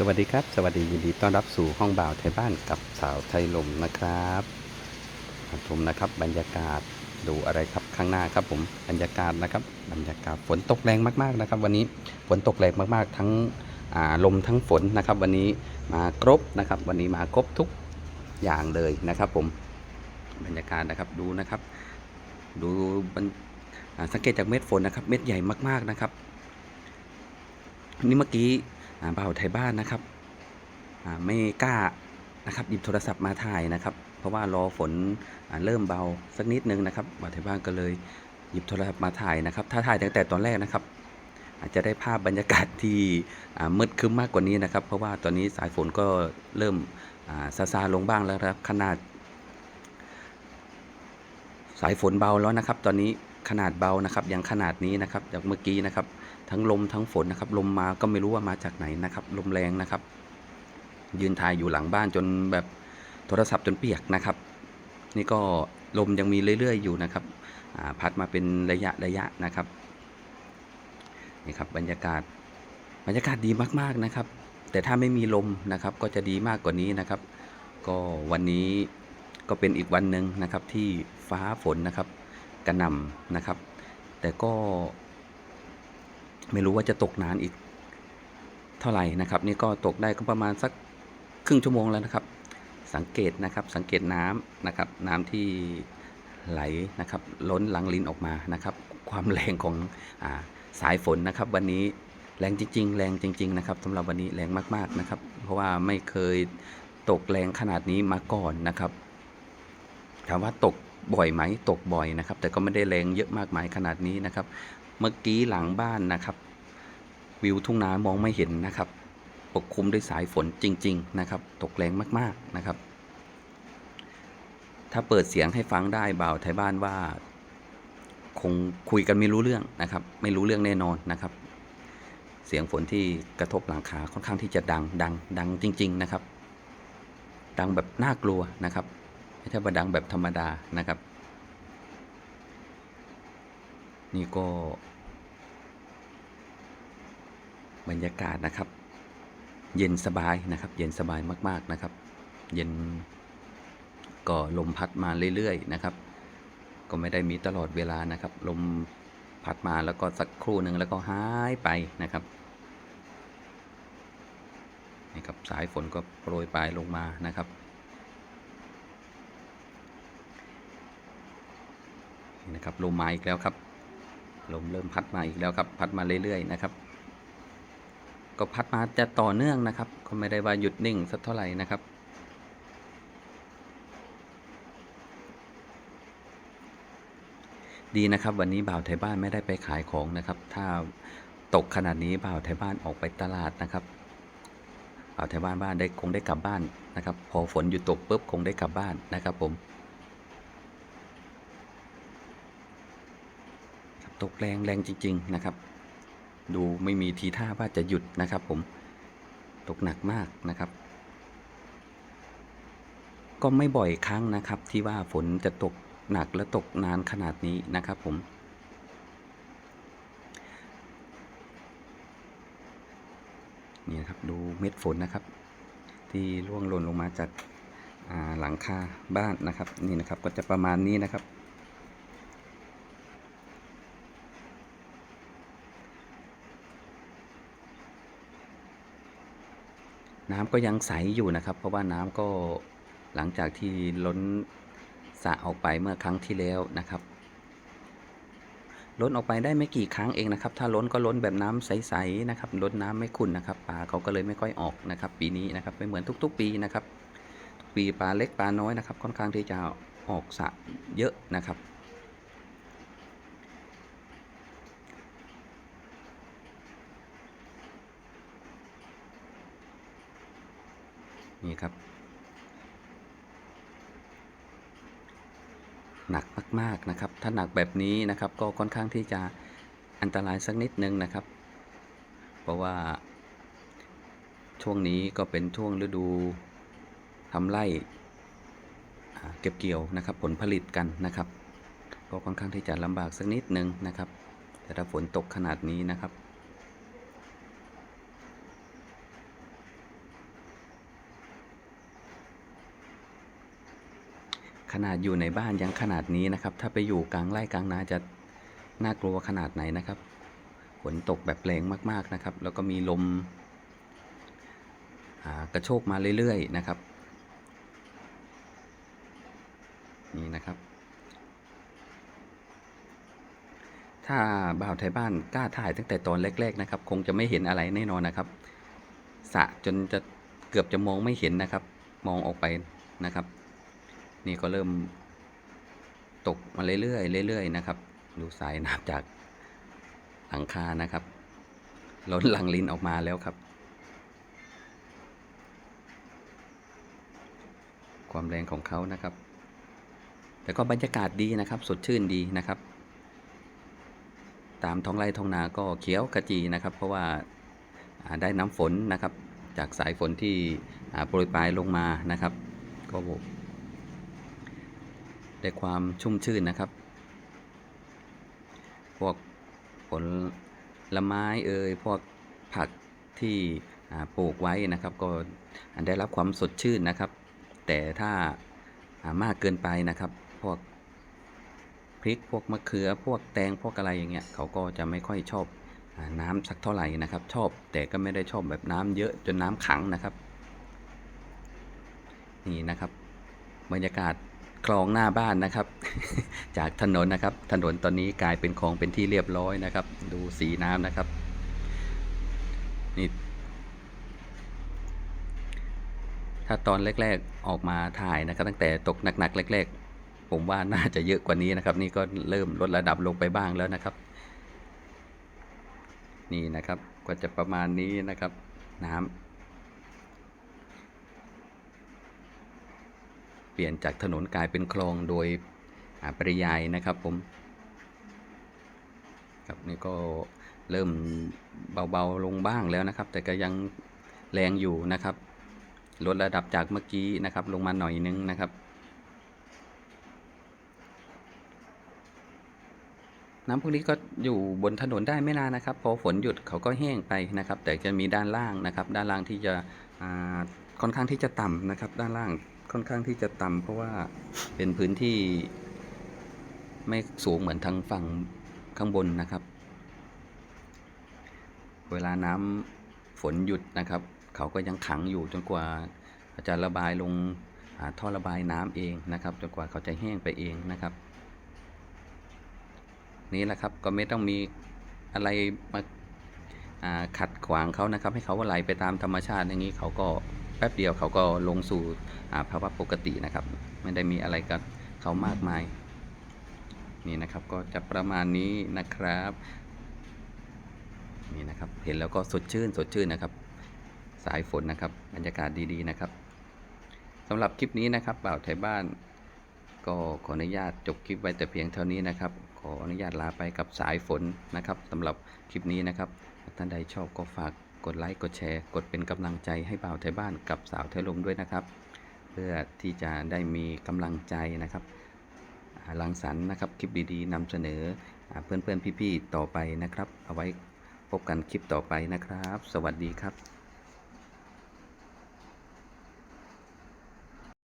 สวัสดีครับ สวัสดียินดีต้อนรับสู่ห้องบ่าวไทยบ้านกับสาวไทยลมนะครับครับผมนะครับ บรรยากาศดูอะไรครับข้างหน้าครับผมบรรยากาศนะครับ บรรยากาศฝนตกแรงมากๆนะครับ วันนี้ฝนตกแรงมากๆ ทั้งลมทั้งฝนนะครับ วันนี้มาครบนะครับ วันนี้มาครบทุกอย่างเลยนะครับ ผมบรรยากาศนะครับดูนะครับ ดูสังเกตจากเม็ดฝนนะครับ เม็ดใหญ่มากๆนะครับ นี่เมื่อกี้ บ่าวไทยบ้านนะครับไม่กล้านะครับหยิบโทรศัพท์มาถ่ายนะครับ เพราะว่ารอฝนอเริ่มเบาสักนิดนึงนะครับบ่าวไทยบ้านก็เลยหยิบโทรศัพท์มาถ่ายนะครับ ถ้าถ่ายตั้งแต่ตอนแรกนะครับ อาจจะได้ภาพบรรยากาศที่มืดคึ้มมากกว่านี้นะครับ เพราะว่าตอนนี้สายฝนก็เริ่มซาซาลงบ้างแล้วครับขนาด สายฝนเบาแล้วนะครับ ตอนนี้ ขนาดเบานะครับ อยังขนาดนี้นะครับ จากเมื่อกี้นะครับ ทั้งลมทั้งฝนนะครับ ลมมาก็ไม่รู้ว่ามาจากไหนนะครับ ลมแรงนะครับ ยืนถ่ายอยู่หลังบ้านจนแบบโทรศัพท์จนเปียกนะครับ นี่ก็ลมยังมีเรื่อยๆอยู่นะครับพัดมาเป็นระยะระยะนะครับนี่ครับบรรยากาศบรรยากาศดีมากๆนะครับ แต่ถ้าไม่มีลมนะครับ ก็จะดีมากกว่านี้นะครับ ก็วันนี้ก็เป็นอีกวันหนึ่งนะครับที่ฟ้าฝนนะครับ กระหน่ำนะครับ แต่ก็ไม่รู้ว่าจะตกนานอีกเท่าไหร่นะครับ นี่ก็ตกได้ก็ประมาณสักครึ่งชั่วโมงแล้วนะครับ สังเกตนะครับสังเกตน้ำนะครับ น้ำที่ไหลนะครับ ล้นหลังลิ้นออกมานะครับ ความแรงของอาสายฝนนะครับ วันนี้แรงจริง ๆ แรงจริง ๆ นะครับสำหรับวันนี้แรงมากๆนะครับ เพราะว่าไม่เคยตกแรงขนาดนี้มาก่อนนะครับถามว่าตก บ่อยไหมตกบ่อยนะครับ แต่ก็ไม่ได้แรงเยอะมากมายขนาดนี้นะครับ เมื่อกี้หลังบ้านนะครับ วิวทุ่งนามองไม่เห็นนะครับปกคลุมด้วยสายฝนจริง ๆ นะครับ ตกแรงมากๆนะครับ ถ้าเปิดเสียงให้ฟังได้บ่าวไทยบ้านว่า คงคุยกันไม่รู้เรื่องนะครับ ไม่รู้เรื่องแน่นอนนะครับ เสียงฝนที่กระทบหลังคาค่อนข้างที่จะดังดังดังจริง ๆ นะครับ ดังแบบน่ากลัวนะครับ ไม่ใช่ว่าดังแบบธรรมดานะครับ นี่ก็ บรรยากาศนะครับ เย็นสบายนะครับ เย็นสบายมาก ๆนะครับ เย็นก็ลมพัดมาเรื่อยๆนะครับ ก็ไม่ได้มีตลอดเวลานะครับ ลมพัดมาแล้วก็สักครู่หนึ่งแล้วก็หายไปนะครับนี่ครับสายฝนก็โปรยปลายลงมานะครับนี่นะ ครับลมมาอีกแล้วครับลมเริ่มพัดมาอีกแล้วครับ พัดมาเรื่อยๆนะครับ ก็พัดมาจะต่อเนื่องนะครับ ก็ไม่ได้ว่าหยุดนิ่งสักเท่าไหร่นะครับ ดีนะครับ วันนี้บ่าวไทยบ้านไม่ได้ไปขายของนะครับ ถ้าตกขนาดนี้บ่าวไทยบ้านออกไปตลาดนะครับบ่าวไทยบ้านบ้านได้คงได้กลับบ้านนะครับ พอฝนหยุดตกปุ๊บคงได้กลับบ้านนะครับผม ตกแรงแรงจริง ๆ นะครับ ดูไม่มีทีท่าว่าจะหยุดนะครับ ผมตกหนักมากนะครับ ก็ไม่บ่อยครั้งนะครับ ที่ว่าฝนจะตกหนักและตกนานขนาดนี้นะครับผมนี่นะครับดูเม็ดฝนนะครับ ที่ร่วงหล่นลงมาจากาหลังคาบ้านนะครับ นี่นะครับก็จะประมาณนี้นะครับ น้ำก็ยังใสอยู่นะครับ เพราะว่าน้ำก็หลังจากที่ล้นสระออกไปเมื่อครั้งที่แล้วนะครับ ล้นออกไปได้ไม่กี่ครั้งเองนะครับ ถ้าล้นก็ล้นแบบน้ำใสๆนะครับ ล้นน้ำไม่ขุ่นนะครับปลาเขาก็เลยไม่ค่อยออกนะครับ ปีนี้นะครับไม่เหมือนทุก ๆ ปีนะครับทุกปีปลาเล็กปลาน้อยนะครับ ค่อนข้างที่จะออกสระเยอะนะครับ ครับ หนักมากๆนะครับ ถ้าหนักแบบนี้นะครับ ก็ค่อนข้างที่จะอันตรายสักนิดนึงนะครับ เพราะว่า ช่วงนี้ก็เป็นช่วงฤดูทำไร่เก็บเกี่ยวนะครับ ผลผลิตกันนะครับ ก็ค่อนข้างที่จะลำบากสักนิดนึงนะครับ แต่ถ้าฝนตกขนาดนี้นะครับ นาดอยู่ในบ้านยังขนาดนี้นะครับ ถ้าไปอยู่กลางไร่กลางนาจะน่ากลัวขนาดไหนนะครับฝนตกแบบแรงมากๆนะครับ แล้วก็มีลมอ่ากระโชกมาเรื่อยๆนะครับนี่นะครับ ถ้าบ่าวไทยบ้านกล้าถ่ายตั้งแต่ตอนแรก ๆ นะครับ คงจะไม่เห็นอะไรแน่นอนนะครับสระจนจะเกือบจะมองไม่เห็นนะครับ มองออกไปนะครับ นี่ก็เริ่มตกมาเรื่อยๆเรื่อยๆนะครับ ดูสายน้ำจากหลังคานะครับล้นหลังลินออกมาแล้วครับ ความแรงของเขานะครับ แต่ก็บรรยากาศดีนะครับ สดชื่นดีนะครับ ตามท้องไร่ท้องนาก็เขียวขจีนะครับ เพราะว่าได้น้ำฝนนะครับ จากสายฝนที่โปรยปลายลงมานะครับ ก็ ได้ความชุ่มชื่นนะครับ พวกผลละไม้เอ่ยพวกผักที่ปลูกไว้นะครับ ก็ได้รับความสดชื่นนะครับ แต่ถ้าามากเกินไปนะครับ พวกพริกพวกมะเขือ พวกแตงพวกอะไรอย่างเงี้ยเขาก็จะไม่ค่อยชอบอน้ำสักเท่าไหร่นะครับ ชอบแต่ก็ไม่ได้ชอบแบบน้ำเยอะจนน้ำขังนะครับ นี่นะครับ บรรยากาศ คลองหน้าบ้านนะครับ จากถนนนะครับ ถนนตอนนี้กลายเป็นคลองเป็นที่เรียบร้อยนะครับ ดูสีน้ำนะครับนี่ถ้าตอนแรก ๆออกมาถ่ายนะครับ ตั้งแต่ตกหนักๆแรก ๆ ผมว่าน่าจะเยอะกว่านี้นะครับ นี่ก็เริ่มลดระดับลงไปบ้างแล้วนะครับ นี่นะครับก็จะประมาณนี้นะครับ น้ำ เปลี่ยนจากถนนกลายเป็นคลองโดยปริยายนะครับผมครับนี่ก็เริ่มเบาๆลงบ้างแล้วนะครับ แต่ก็ยังแรงอยู่นะครับลดระดับจากเมื่อกี้นะครับ ลงมาหน่อยนึงนะครับ น้ำพวกนี้ก็อยู่บนถนนได้ไม่นานนะครับ พอฝนหยุดเขาก็แห้งไปนะครับ แต่จะมีด้านล่างนะครับ ด้านล่างที่จะค่อนข้างที่จะต่ำนะครับ ด้านล่าง ค่อนข้างที่จะต่ำเพราะว่าเป็นพื้นที่ไม่สูงเหมือนทางฝั่งข้างบนนะครับ เวลาน้ำฝนหยุดนะครับ เขาก็ยังขังอยู่จนกว่าจะระบายลงอ่าท่อระบายน้ำเองนะครับจนกว่าเขาจะแห้งไปเองนะครับ นี่แหละครับก็ไม่ต้องมีอะไรมาาขัดขวางเขานะครับ ให้เขาไหลไปตามธรรมชาติอย่างนี้เขาก็ แป๊บเดียวเขาก็ลงสู่ภาวะปกตินะครับ ไม่ได้มีอะไรกับเขามากมาย นี่นะครับก็จะประมาณนี้นะครับนี่นะครับเห็นแล้วก็สดชื่นสดชื่นนะครับ สายฝนนะครับบรรยากาศดีๆนะครับสำหรับคลิปนี้นะครับบ่าวไทยบ้าน ก็ขออนุญาตจบคลิปไว้แต่เพียงเท่านี้นะครับ ขออนุญาตลาไปกับสายฝนนะครับสำหรับคลิปนี้นะครับท่านใดชอบก็ฝาก กดไลค์กดแชร์ กดเป็นกำลังใจให้บ่าวไทยบ้านกับสาวไทยลมด้วยนะครับ เพื่อที่จะได้มีกำลังใจนะครับรังสรรค์นะครับคลิปดีๆนำเสนออาเพื่อนๆพี่ๆต่อไปนะครับ เอาไว้พบกันคลิปต่อไปนะครับ สวัสดีครับ